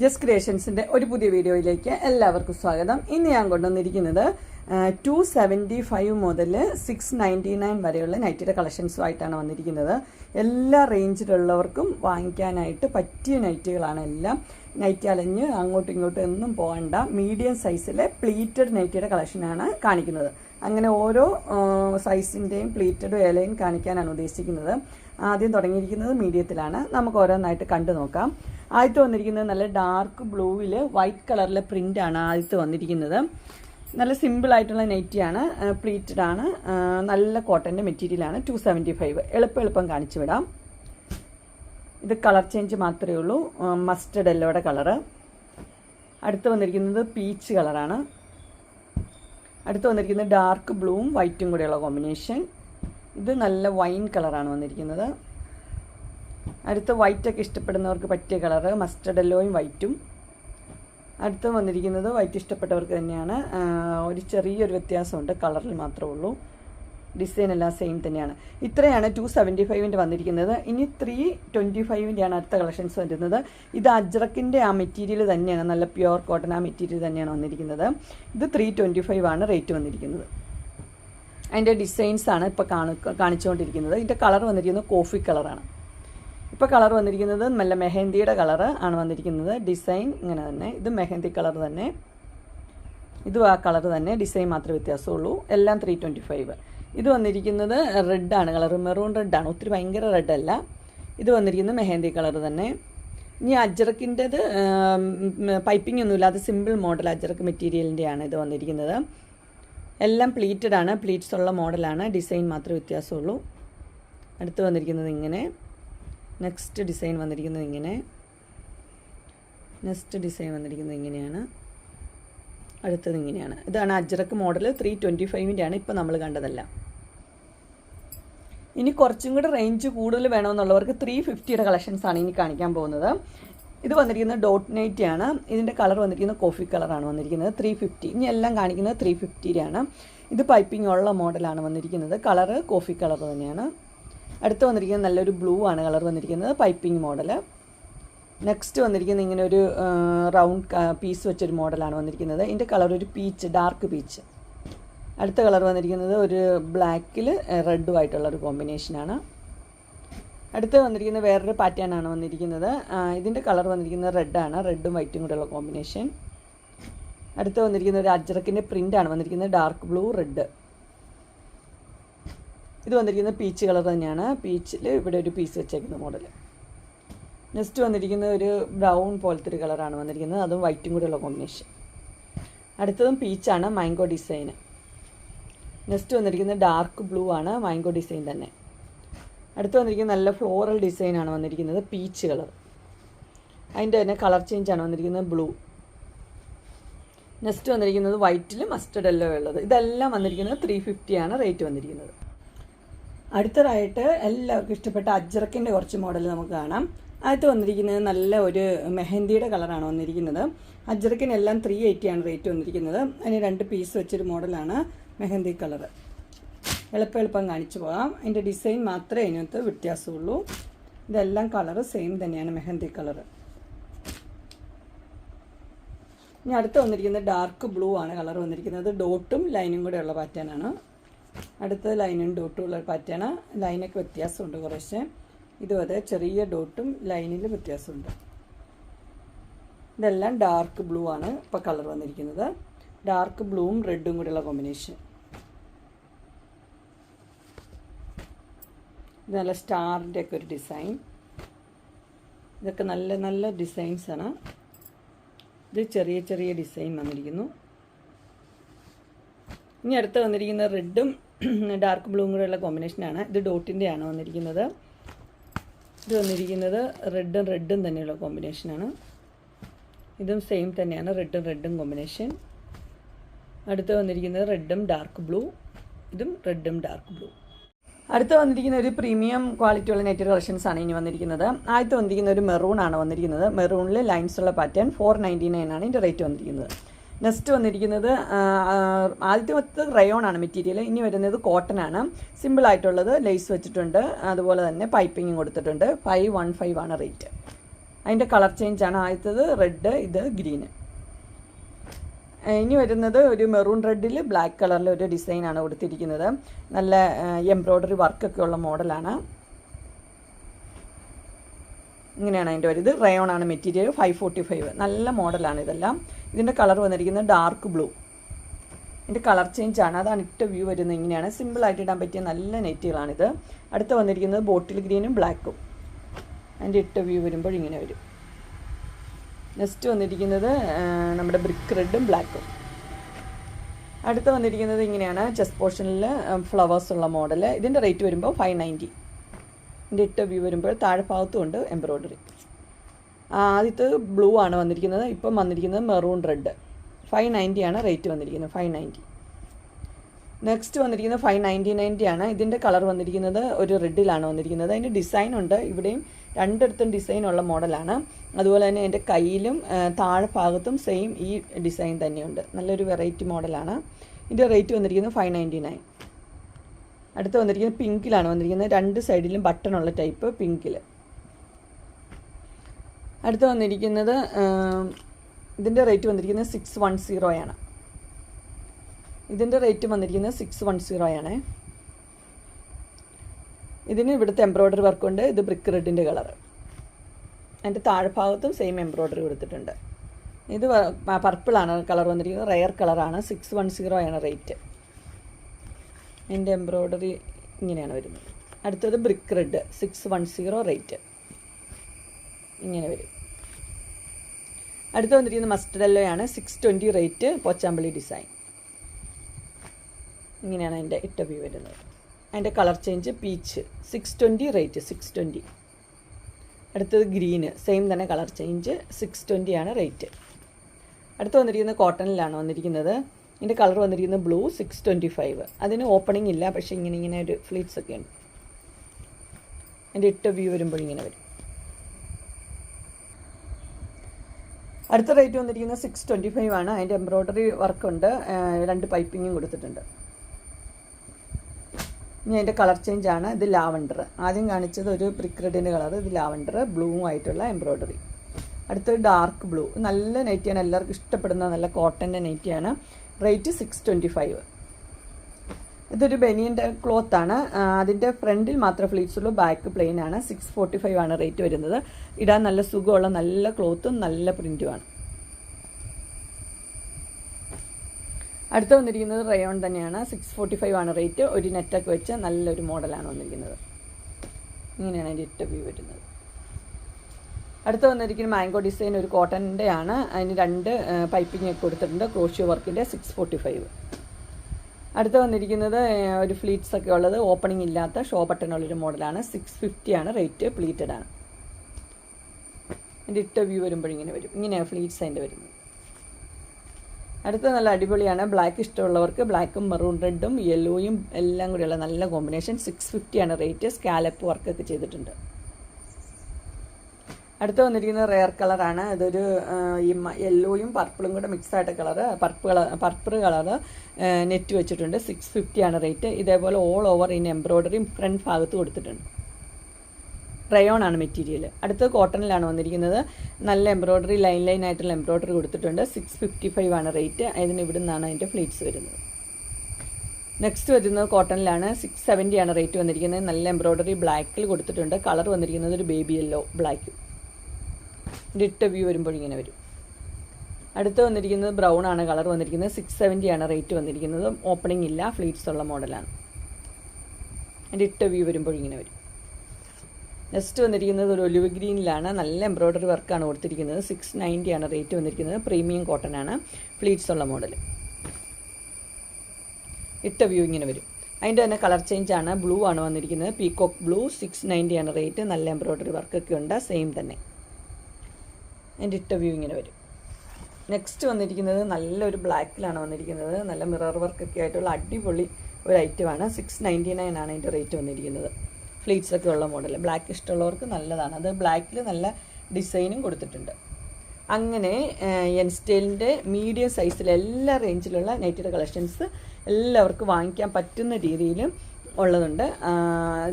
Just ക്രിയേഷൻസിന്റെ ഒരു പുതിയ വീഡിയോയിലേക്ക് എല്ലാവർക്കും സ്വാഗതം. ഇന്ന് ഞാൻ കൊണ്ടുവന്നിരിക്കുന്നത് ടു സെവന്റി ഫൈവ് മുതൽ സിക്സ് നയന്റി നയൻ വരെയുള്ള നൈറ്റിയുടെ കളക്ഷൻസുമായിട്ടാണ് വന്നിരിക്കുന്നത്. എല്ലാ റേഞ്ചിലുള്ളവർക്കും വാങ്ങിക്കാനായിട്ട് പറ്റിയ നൈറ്റുകളാണ് എല്ലാം. നൈറ്റി അലഞ്ഞ് അങ്ങോട്ടും ഇങ്ങോട്ടും എന്നും പോകണ്ട മീഡിയം സൈസിലെ പ്ലീറ്റഡ് നൈറ്റിയുടെ കളക്ഷനാണ് കാണിക്കുന്നത്. അങ്ങനെ ഓരോ സൈസിന്റെയും പ്ലീറ്റഡ് ഇലയും കാണിക്കാനാണ് ഉദ്ദേശിക്കുന്നത്. ആദ്യം തുടങ്ങിയിരിക്കുന്നത് മീഡിയത്തിലാണ് നമുക്ക് ഓരോന്നായിട്ട് കണ്ടു നോക്കാം ആദ്യത്തെ വന്നിരിക്കുന്നത് നല്ല ഡാർക്ക് ബ്ലൂവിൽ വൈറ്റ് കളറിലെ പ്രിന്റാണ് ആദ്യത്തെ വന്നിരിക്കുന്നത്. നല്ല സിമ്പിൾ ആയിട്ടുള്ള നെറ്റിയാണ് പ്ലീറ്റഡ് ആണ് നല്ല കോട്ടന്റെ മെറ്റീരിയലാണ് ടു സെവന്റി ഫൈവ് എളുപ്പം എളുപ്പം കാണിച്ചു വിടാം. ഇത് കളർ ചേഞ്ച് മാത്രമേ ഉള്ളൂ. മസ്റ്റർഡ് എല്ലോയുടെ കളറ് അടുത്ത് വന്നിരിക്കുന്നത് പീച്ച് കളറാണ് അടുത്ത് വന്നിരിക്കുന്നത് ഡാർക്ക് ബ്ലൂവും വൈറ്റും കൂടെയുള്ള കോമ്പിനേഷൻ ഇത് നല്ല വൈൻ കളറാണ് വന്നിരിക്കുന്നത്. അടുത്ത് വൈറ്റൊക്കെ ഇഷ്ടപ്പെടുന്നവർക്ക് പറ്റിയ കളറ് മസ്റ്റർഡ് എല്ലോയും വൈറ്റും അടുത്ത് വന്നിരിക്കുന്നത് വൈറ്റ് ഇഷ്ടപ്പെട്ടവർക്ക് തന്നെയാണ്. ഒരു ചെറിയൊരു വ്യത്യാസമുണ്ട് കളറിൽ മാത്രമേ ഉള്ളൂ. ഡിസൈൻ എല്ലാം സെയിം തന്നെയാണ്. ഇത്രയാണ് ടു സെവന്റി ഫൈവിന്റെ വന്നിരിക്കുന്നത്. ഇനി ത്രീ ട്വന്റി ഫൈവിന്റെയാണ് അടുത്ത കളക്ഷൻസ് വരുന്നത്. ഇത് അജ്രക്കിന്റെ ആ മെറ്റീരിയൽ തന്നെയാണ് നല്ല പ്യുവർ കോട്ടൺ ആ മെറ്റീരിയൽ തന്നെയാണ് വന്നിരിക്കുന്നത്. ഇത് ത്രീ ട്വന്റി ഫൈവ് ആണ് റേറ്റ് വന്നിരിക്കുന്നത്. അതിന്റെ ഡിസൈൻസാണ് ഇപ്പോൾ കാണു കാണിച്ചുകൊണ്ടിരിക്കുന്നത്. ഇതിന്റെ കളർ വന്നിരിക്കുന്നത് കോഫി കളറാണ് ഇപ്പോൾ കളർ വന്നിരിക്കുന്നത് നല്ല മെഹന്തിയുടെ കളറ് ആണ് വന്നിരിക്കുന്നത്. ഡിസൈൻ ഇങ്ങനെ തന്നെ. ഇത് മെഹന്തി കളർ തന്നെ. ഇതും ആ കളർ തന്നെ. ഡിസൈൻ മാത്രമേ വ്യത്യാസമുള്ളൂ. എല്ലാം ത്രീ ട്വന്റി ഫൈവ് ഇത് വന്നിരിക്കുന്നത് റെഡാണ് കളർ മെറൂൺ റെഡാണ് ഒത്തിരി ഭയങ്കര റെഡല്ല ഇത് വന്നിരിക്കുന്നത് മെഹന്തി കളർ തന്നെ. ഇനി അജ്രക്കിന്റെത് പൈപ്പിംഗ് ഒന്നുമില്ല. അത് സിമ്പിൾ മോഡൽ അജ്രക്ക് മെറ്റീരിയലിന്റെയാണ് ഇത് വന്നിരിക്കുന്നത്. എല്ലാം പ്ലീറ്റഡ് ആണ്. പ്ലീറ്റ്സ് ഉള്ള മോഡലാണ് ഡിസൈൻ മാത്രമേ വ്യത്യാസമുള്ളൂ. അടുത്ത് വന്നിരിക്കുന്നത് ഇങ്ങനെ. നെക്സ്റ്റ് ഡിസൈൻ വന്നിരിക്കുന്നത് ഇങ്ങനെ. നെക്സ്റ്റ് ഡിസൈൻ വന്നിരിക്കുന്നത് ഇങ്ങനെയാണ്. അടുത്തത് ഇങ്ങനെയാണ്. ഇതാണ് അജ്രക്ക് മോഡൽ ത്രീ ട്വന്റി ഫൈവിന്റെ ആണ് ഇപ്പോൾ നമ്മൾ കണ്ടതല്ല. ഇനി കുറച്ചും കൂടി റേഞ്ച് കൂടുതൽ വേണമെന്നുള്ളവർക്ക് ത്രീ ഫിഫ്റ്റിയുടെ കളക്ഷൻസ് ആണ് ഇനി കാണിക്കാൻ പോകുന്നത്. ഇത് വന്നിരിക്കുന്നത് ഡോട്ട് നൈറ്റ് ആണ്. ഇതിന്റെ കളർ വന്നിരിക്കുന്നത് കോഫി കളറാണ് വന്നിരിക്കുന്നത് ത്രീ ഫിഫ്റ്റി ഇനി എല്ലാം കാണിക്കുന്നത് ത്രീ ഫിഫ്റ്റിയിലാണ് ഇത് പൈപ്പിംഗ് ഉള്ള മോഡലാണ് വന്നിരിക്കുന്നത്. കളറ് കോഫി കളർ തന്നെയാണ്. അടുത്ത് വന്നിരിക്കുന്നത് നല്ലൊരു ബ്ലൂ ആണ് കളർ വന്നിരിക്കുന്നത് പൈപ്പിംഗ് മോഡൽ. നെക്സ്റ്റ് വന്നിരിക്കുന്നത് ഇങ്ങനെ ഒരു റൗണ്ട് പീസ് വെച്ചൊരു മോഡലാണ് വന്നിരിക്കുന്നത്. ഇതിന്റെ കളർ ഒരു പീച്ച് ഡാർക്ക് പീച്ച്. അടുത്ത കളർ വന്നിരിക്കുന്നത് ഒരു ബ്ലാക്കിൽ റെഡും ആയിട്ടുള്ള ഒരു കോമ്പിനേഷനാണ് അടുത്ത് വന്നിരിക്കുന്ന വേറൊരു പാറ്റേൺ ആണ് വന്നിരിക്കുന്നത്. ഇതിന്റെ കളർ വന്നിരിക്കുന്നത് റെഡാണ് റെഡും വൈറ്റും കൂടെയുള്ള കോമ്പിനേഷൻ. അടുത്ത് വന്നിരിക്കുന്ന ഒരു അജ്രക്കിന്റെ പ്രിന്റാണ് വന്നിരിക്കുന്നത് ഡാർക്ക് ബ്ലൂ റെഡ്. ഇത് വന്നിരിക്കുന്നത് പീച്ച് കളർ തന്നെയാണ്. പീച്ചിൽ ഇവിടെ ഒരു പീസ് വെച്ചേക്കുന്ന മോഡൽ നെക്സ്റ്റ് വന്നിരിക്കുന്നത് ഒരു ബ്രൗൺ പോലത്തെ ഒരു കളറാണ് വന്നിരിക്കുന്നത്. അതും വൈറ്റും കൂടെയുള്ള കോമ്പിനേഷൻ അടുത്തതും പീച്ചാണ് മാംഗോ ഡിസൈന് നെക്സ്റ്റ് വന്നിരിക്കുന്നത് ഡാർക്ക് ബ്ലൂ ആണ് മാംഗോ ഡിസൈൻ തന്നെ. അടുത്ത് വന്നിരിക്കുന്നത് നല്ല ഫ്ലോറൽ ഡിസൈനാണ് വന്നിരിക്കുന്നത് പീച്ച് കളർ അതിന്റെ തന്നെ കളർ ചേഞ്ച് ആണ് വന്നിരിക്കുന്നത് ബ്ലൂ നെക്സ്റ്റ് വന്നിരിക്കുന്നത് വൈറ്റിൽ മസ്റ്റർഡ് എല്ലോ ഉള്ളത്. ഇതെല്ലാം വന്നിരിക്കുന്നത് ത്രീ ഫിഫ്റ്റിയാണ് റേറ്റ് വന്നിരിക്കുന്നത്. അടുത്തതായിട്ട് എല്ലാവർക്കും ഇഷ്ടപ്പെട്ട അജ്രക്കിന്റെ കുറച്ച് മോഡൽ നമുക്ക് കാണാം. അടുത്ത് വന്നിരിക്കുന്നത് നല്ല ഒരു മെഹന്തിയുടെ കളറാണ് വന്നിരിക്കുന്നത്. അജ്രക്കിനെല്ലാം ത്രീ എയ്റ്റിയാണ് റേറ്റ് വന്നിരിക്കുന്നത്. അതിന് രണ്ട് പീസ് വെച്ചൊരു മോഡലാണ് മെഹന്തി കളർ എളുപ്പം എളുപ്പം കാണിച്ചു പോകാം. അതിന്റെ ഡിസൈൻ മാത്രമേ അതിനകത്ത് വ്യത്യാസമുള്ളൂ. ഇതെല്ലാം കളറ് സെയിം തന്നെയാണ് മെഹന്തി കളറ്. ഇനി അടുത്ത് വന്നിരിക്കുന്നത് ഡാർക്ക് ബ്ലൂ ആണ് കളർ വന്നിരിക്കുന്നത്. ഡോട്ടും ലൈനും കൂടെ ഉള്ള അടുത്തത് ലൈനും ഡോട്ടും ഉള്ള പാറ്റേണ ലൈനൊക്കെ വ്യത്യാസമുണ്ട് കുറേശ്ശെ. ഇതുപോലെ ചെറിയ ഡോട്ടും ലൈനിൽ വ്യത്യാസമുണ്ട്. ഇതെല്ലാം ഡാർക്ക് ബ്ലൂ ആണ് ഇപ്പോൾ കളർ വന്നിരിക്കുന്നത്. ഡാർക്ക് ബ്ലൂവും റെഡും കൂടെയുള്ള കോമ്പിനേഷൻ ഇത് നല്ല സ്റ്റാറിന്റെ ഒക്കെ ഒരു ഡിസൈൻ ഇതൊക്കെ നല്ല നല്ല ഡിസൈൻസാണ് ഇത് ചെറിയ ചെറിയ ഡിസൈൻ വന്നിരിക്കുന്നു. ഇനി അടുത്ത് വന്നിരിക്കുന്ന റെഡും ഡാർക്ക് ബ്ലൂവും കൂടെയുള്ള കോമ്പിനേഷനാണ് ഇത് ഡോട്ടിന്റെ ആണ് വന്നിരിക്കുന്നത്. ഇത് വന്നിരിക്കുന്നത് റെഡും റെഡും തന്നെയുള്ള കോമ്പിനേഷനാണ് ഇതും സെയിം തന്നെയാണ് റെഡും റെഡും കോമ്പിനേഷൻ അടുത്ത് വന്നിരിക്കുന്നത് റെഡും ഡാർക്ക് ബ്ലൂ. ഇതും റെഡും ഡാർക്ക് ബ്ലൂ. അടുത്ത് വന്നിരിക്കുന്ന ഒരു പ്രീമിയം ക്വാളിറ്റി ഉള്ള നെറ്റ് കളക്ഷൻസ് ആണ് ഇനി വന്നിരിക്കുന്നത്. ആദ്യത്തെ വന്നിരിക്കുന്ന ഒരു മെറൂൺ ആണ് വന്നിരിക്കുന്നത്. മെറൂണിൽ ലൈൻസ് ഉള്ള പാറ്റേൺ ഫോർ നയന്റി നയൻ ആണ് ഇതിന്റെ റേറ്റ് വന്നിരിക്കുന്നത്. നെക്സ്റ്റ് വന്നിരിക്കുന്നത് ആദ്യത്തെ മൊത്തം റയോൺ ആണ് മെറ്റീരിയൽ ഇനി വരുന്നത് കോട്ടൺ ആണ്. സിമ്പിൾ ആയിട്ടുള്ളത് ലേസ് വെച്ചിട്ടുണ്ട്. അതുപോലെ തന്നെ പൈപ്പിങ്ങും കൊടുത്തിട്ടുണ്ട്. ഫൈവ് വൺ ഫൈവ് ആണ് റേറ്റ് അതിന്റെ കളർ ചേഞ്ച് ആണ്. ആദ്യത്തത് റെഡ് ഇത് ഗ്രീന് ഇനി വരുന്നത് ഒരു മെറൂൺ റെഡിൽ ബ്ലാക്ക് കളറിൽ ഒരു ഡിസൈനാണ് കൊടുത്തിരിക്കുന്നത്. നല്ല എംബ്രോയ്ഡറി വർക്കൊക്കെ ഉള്ള മോഡലാണ് ഇങ്ങനെയാണ് അതിന്റെ ഒരു ഇത്. റയോൺ ആണ് മെറ്റീരിയൽ ഫൈവ് ഫോർട്ടി ഫൈവ് നല്ല മോഡലാണ് ഇതെല്ലാം. ഇതിന്റെ കളർ വന്നിരിക്കുന്നത് ഡാർക്ക് ബ്ലൂ ഇതിന്റെ കളർ ചേഞ്ച് ആണ്. അതാണ് ഇട്ട വ്യൂ വരുന്നത് ഇങ്ങനെയാണ്. സിമ്പിളായിട്ട് ഇടാൻ പറ്റിയ നല്ല നെറ്റുകളാണിത് അടുത്ത് വന്നിരിക്കുന്നത് ബോട്ടിൽ ഗ്രീനും ബ്ലാക്കും അതിന്റെ ഇട്ട വ്യൂ വരുമ്പോൾ ഇങ്ങനെ വരും. നെക്സ്റ്റ് വന്നിരിക്കുന്നത് നമ്മുടെ ബ്രിക്ക് റെഡും ബ്ലാക്കും അടുത്ത് വന്നിരിക്കുന്നത് ഇങ്ങനെയാണ്. ചെസ്റ്റ് പോർഷനിൽ ഫ്ലവേഴ്സ് ഉള്ള മോഡൽ ഇതിന്റെ റേറ്റ് വരുമ്പോൾ ഫൈവ് നയന്റി ഇതിന്റെ ഇട്ട വ്യൂ വരുമ്പോൾ താഴെ ഭാഗത്തും ഉണ്ട് എംബ്രോയ്ഡറി ആദ്യത്തെ ബ്ലൂ ആണ് വന്നിരിക്കുന്നത്. ഇപ്പം വന്നിരിക്കുന്നത് മെറൂൺ റെഡ് ഫൈവ് നയന്റി ആണ് റേറ്റ് വന്നിരിക്കുന്നത്. ഫൈവ് നയന്റി നെക്സ്റ്റ് വന്നിരിക്കുന്നത് ഫൈവ് നയന്റി നയന്റി ആണ്. ഇതിന്റെ കളർ വന്നിരിക്കുന്നത് ഒരു റെഡിലാണ് വന്നിരിക്കുന്നത്. അതിന്റെ ഡിസൈൻ ഉണ്ട്. ഇവിടെയും രണ്ടിടത്തും ഡിസൈൻ ഉള്ള മോഡലാണ് അതുപോലെ തന്നെ എന്റെ കയ്യിലും താഴെ ഭാഗത്തും സെയിം ഈ ഡിസൈൻ തന്നെയുണ്ട്. നല്ലൊരു വെറൈറ്റി മോഡലാണ് ഇതിന്റെ റേറ്റ് വന്നിരിക്കുന്നത് ഫൈവ് നയന്റി നയൻ അടുത്ത് വന്നിരിക്കുന്നത് പിങ്കിലാണ് വന്നിരിക്കുന്നത്. രണ്ട് സൈഡിലും ബട്ടൺ ഉള്ള ടൈപ്പ് പിങ്കിൽ അടുത്ത് വന്നിരിക്കുന്നത് ഇതിന്റെ റേറ്റ് വന്നിരിക്കുന്നത് സിക്സ് വൺ സീറോയാണ് ഇതിന്റെ റേറ്റ് വന്നിരിക്കുന്നത് സിക്സ് വൺ സീറോ ആണ്. ഇതിന് ഇവിടുത്തെ എംബ്രോയ്ഡറി വർക്കുണ്ട് ഇത് ബ്രിക്ക് റെഡിന്റെ കളറ് അതിന്റെ താഴ്ഭാഗത്തും സെയിം എംബ്രോയ്ഡറി കൊടുത്തിട്ടുണ്ട്. ഇത് പർപ്പിളാണ് കളർ വന്നിരിക്കുന്നത്. റയർ കളറാണ് സിക്സ് വൺ സീറോ ആണ് റേറ്റ് അതിന്റെ എംബ്രോയ്ഡറി ഇങ്ങനെയാണ് വരുന്നത്. അടുത്തത് brick red six one zero rate ഇങ്ങനെ വരും. അടുത്ത് വന്നിരിക്കുന്നത് മസ്റ്റഡല്ലോയാണ് six twenty rate Pochampally design ഇങ്ങനെയാണ് അതിന്റെ ഇട്ട വ്യൂ വരുന്നത്. അതിന്റെ colour change peach six twenty rate six twenty അടുത്തത് ഗ്രീന് സെയിം തന്നെ കളർ ചേഞ്ച് സിക്സ് ട്വന്റിയാണ് റേറ്റ് അടുത്ത് വന്നിരിക്കുന്നത് കോട്ടണിലാണ് വന്നിരിക്കുന്നത്. ഇതിന്റെ കളർ വന്നിരിക്കുന്നത് ബ്ലൂ സിക്സ് ട്വന്റി ഫൈവ് അതിന് ഓപ്പണിംഗ് ഇല്ല പക്ഷേ ഇങ്ങനെ ഇങ്ങനെ ഒരു ഫ്ലീറ്റ്സ് ഒക്കെ ഉണ്ട്. അതിന്റെ ഇട്ട വ്യൂ വരുമ്പോൾ ഇങ്ങനെ വരും. അടുത്ത റേറ്റ് വന്നിരിക്കുന്നത് സിക്സ് ട്വന്റി ഫൈവ് ആണ്. അതിന്റെ എംബ്രോയ്ഡറി വർക്കുണ്ട് രണ്ട് പൈപ്പിങ്ങും കൊടുത്തിട്ടുണ്ട്. ഇനി അതിന്റെ കളർ ചേഞ്ച് ആണ്. ഇത് ലാവണ്ടർ ആദ്യം കാണിച്ചത് ഒരു ബ്രിക്ക് റെഡിന്റെ കളർ ഇത് ലാവണ്ടർ ബ്ലൂവും ആയിട്ടുള്ള എംബ്രോയ്ഡറി അടുത്തത് ഡാർക്ക് ബ്ലൂ നല്ല നൈറ്റിയാണ് എല്ലാവർക്കും ഇഷ്ടപ്പെടുന്ന നല്ല കോട്ടന്റെ നൈറ്റിയാണ് റേറ്റ് സിക്സ് ട്വന്റി ഫൈവ് ഇതൊരു ബനിയന്റെ ആണ്. അതിന്റെ ഫ്രണ്ടിൽ മാത്രമേ ഫ്ലീറ്റ്സ് ഉള്ളൂ ബാക്ക് പ്ലെയിൻ ആണ്. സിക്സ് ഫോർട്ടി ഫൈവ് ആണ് റേറ്റ് വരുന്നത്. ഇടാൻ നല്ല സുഖമുള്ള നല്ല ക്ലോത്തും നല്ല പ്രിന്റുമാണ് അടുത്ത വന്നിരിക്കുന്നത് റയോൺ തന്നെയാണ്. സിക്സ് ഫോർട്ടി ഫൈവ് ആണ് റേറ്റ് ഒരു നെറ്റൊക്കെ വെച്ച് നല്ലൊരു മോഡലാണ് വന്നിരിക്കുന്നത്. ഇങ്ങനെയാണ് അതിന്റെ ഇട്ട വ്യൂ വരുന്നത്. അടുത്ത വന്നിരിക്കുന്ന മാംഗോ ഡിസൈൻ ഒരു കോട്ടന്റെ ആണ് അതിന് രണ്ട് പൈപ്പിംഗ് ഒക്കെ കൊടുത്തിട്ടുണ്ട്. ക്രോഷ്യോ വർക്കിന്റെ സിക്സ് ഫോർട്ടി ഫൈവ് അടുത്ത് വന്നിരിക്കുന്നത് ഒരു ഫ്ലീറ്റ്സ് ഒക്കെ ഉള്ളത്. ഓപ്പണിംഗ് ഇല്ലാത്ത ഷോ ബട്ടൺ ഉള്ളൊരു മോഡലാണ്. സിക്സ് ഫിഫ്റ്റി ആണ് റേറ്റ് പ്ലീറ്റഡ് ആണ്. എന്റെ ഇട്ട വ്യൂ വരുമ്പോഴിങ്ങനെ വരും. ഇങ്ങനെയാണ് ഫ്ലീറ്റ്സ് അതിന്റെ വരുന്നത്. അടുത്ത നല്ല അടിപൊളിയാണ്. ബ്ലാക്ക് ഇഷ്ടമുള്ളവർക്ക് ബ്ലാക്കും മെറൂൺ റെഡും യെല്ലോയും എല്ലാം കൂടെയുള്ള നല്ല കോമ്പിനേഷൻ സിക്സ് ഫിഫ്റ്റിയാണ് റേറ്റ്. സ്കാലപ്പ് വർക്കൊക്കെ ചെയ്തിട്ടുണ്ട്. അടുത്ത വന്നിരിക്കുന്നത് റെയർ കളറാണ് ഇതൊരു ഈ യെല്ലോയും പർപ്പിളും കൂടെ മിക്സ് ആയിട്ട് കളറ് പർപ്പ് കളർ പർപ്പിൾ കളറ് നെറ്റ് വെച്ചിട്ടുണ്ട്. സിക്സ് ഫിഫ്റ്റിയാണ് റേറ്റ് ഇതേപോലെ ഓൾ ഓവർ ഇൻ എംബ്രോയ്ഡറിയും ഫ്രണ്ട് ഭാഗത്ത് കൊടുത്തിട്ടുണ്ട്. റയോൺ ആണ് മെറ്റീരിയൽ അടുത്തത് കോട്ടണിലാണ് വന്നിരിക്കുന്നത്. നല്ല എംബ്രോയ്ഡറി ലൈൻ ലൈൻ ആയിട്ടുള്ള എംബ്രോയ്ഡറി കൊടുത്തിട്ടുണ്ട്. സിക്സ് ഫിഫ്റ്റി ഫൈവ് ആണ് റേറ്റ് അതിന് ഇവിടെ നിന്നാണ് അതിന്റെ ഫ്ലീറ്റ്സ് വരുന്നത്. നെക്സ്റ്റ് വരുന്നത് കോട്ടണിലാണ് സിക്സ് സെവന്റി ആണ് റേറ്റ് വന്നിരിക്കുന്നത്. നല്ല എംബ്രോയ്ഡറി ബ്ലാക്കിൽ കൊടുത്തിട്ടുണ്ട്. കളർ വന്നിരിക്കുന്നത് ഒരു ബേബി യെല്ലോ ബ്ലാക്ക് ഇട്ട വ്യൂ വരുമ്പോൾ ഇങ്ങനെ വരും. അടുത്ത് വന്നിരിക്കുന്നത് ബ്രൗൺ ആണ് കളർ വന്നിരിക്കുന്നത് സിക്സ് സെവന്റി ആണ് റേറ്റ് വന്നിരിക്കുന്നത്. ഓപ്പണിംഗ് ഇല്ല ഫ്ലീറ്റ്സ് ഉള്ള മോഡലാണ് ഇട്ട വ്യൂ വരുമ്പോൾ ഇങ്ങനെ വരും. നെക്സ്റ്റ് വന്നിരിക്കുന്നത് ഒരു ഒലിവ് ഗ്രീനിലാണ് നല്ല എംബ്രോയ്ഡറി വർക്കാണ് കൊടുത്തിരിക്കുന്നത്. സിക്സ് നയന്റി ആണ് റേറ്റ് വന്നിരിക്കുന്നത്. പ്രീമിയം കോട്ടൺ ആണ്. ഫ്ലീറ്റ്സ് ഉള്ള മോഡൽ ഇട്ട വ്യൂ ഇങ്ങനെ വരും. അതിന്റെ തന്നെ കളർ ചേഞ്ച് ആണ്. ബ്ലൂ ആണ് വന്നിരിക്കുന്നത്. പീകോക്ക് ബ്ലൂ സിക്സ് നയന്റി ആണ് റേറ്റ് നല്ല എംബ്രോയ്ഡറി വർക്കൊക്കെ ഉണ്ട്. സെയിം തന്നെ. അതിന്റെ ഇട്ട വ്യൂ ഇങ്ങനെ വരും. നെക്സ്റ്റ് വന്നിരിക്കുന്നത് നല്ലൊരു ബ്ലാക്കിലാണ് വന്നിരിക്കുന്നത്. നല്ല മിറർ വർക്കൊക്കെ ആയിട്ടുള്ള അടിപൊളി ഒരു ഐറ്റമാണ് സിക്സ് നയന്റി നയൻ ആണ് അതിന്റെ റേറ്റ് വന്നിരിക്കുന്നത്. ഫ്ലീറ്റ്സ് ഒക്കെ ഉള്ള മോഡൽ ബ്ലാക്ക് ഇഷ്ടമുള്ളവർക്ക് നല്ലതാണ്. അത് ബ്ലാക്കിൽ നല്ല ഡിസൈനും കൊടുത്തിട്ടുണ്ട്. അങ്ങനെ എൻ സ്റ്റൈലിന്റെ മീഡിയം സൈസിൽ എല്ലാ റേഞ്ചിലുള്ള നൈറ്റിയുടെ കളക്ഷൻസ് എല്ലാവർക്കും വാങ്ങിക്കാൻ പറ്റുന്ന രീതിയിലും ഉള്ളതുണ്ട്.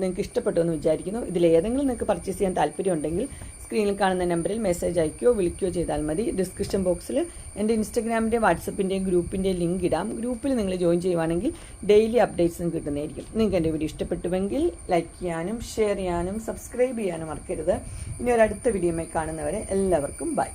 നിങ്ങൾക്ക് ഇഷ്ടപ്പെട്ടു എന്ന് വിചാരിക്കുന്നു. ഇതിലേതെങ്കിലും നിങ്ങൾക്ക് പർച്ചേസ് ചെയ്യാൻ താല്പര്യമുണ്ടെങ്കിൽ സ്ക്രീനിൽ കാണുന്ന നമ്പറിൽ മെസ്സേജ് അയക്കുകയോ വിളിക്കുകയോ ചെയ്താൽ മതി. ഡിസ്ക്രിപ്ഷൻ ബോക്സിൽ എന്റെ ഇൻസ്റ്റഗ്രാമിന്റെ വാട്സപ്പിന്റെയും ഗ്രൂപ്പിന്റെയും ലിങ്ക് ഇടാം. ഗ്രൂപ്പിൽ നിങ്ങൾ ജോയിൻ ചെയ്യുവാണെങ്കിൽ ഡെയിലി അപ്ഡേറ്റ്സും കിട്ടുന്നതായിരിക്കും. നിങ്ങൾക്ക് എന്റെ വീഡിയോ ഇഷ്ടപ്പെട്ടുവെങ്കിൽ ലൈക്ക് ചെയ്യാനും ഷെയർ ചെയ്യാനും സബ്സ്ക്രൈബ് ചെയ്യാനും മറക്കരുത്. ഇനി ഒരു അടുത്ത വീഡിയോയുമായി കാണുന്നവരെ എല്ലാവർക്കും ബൈ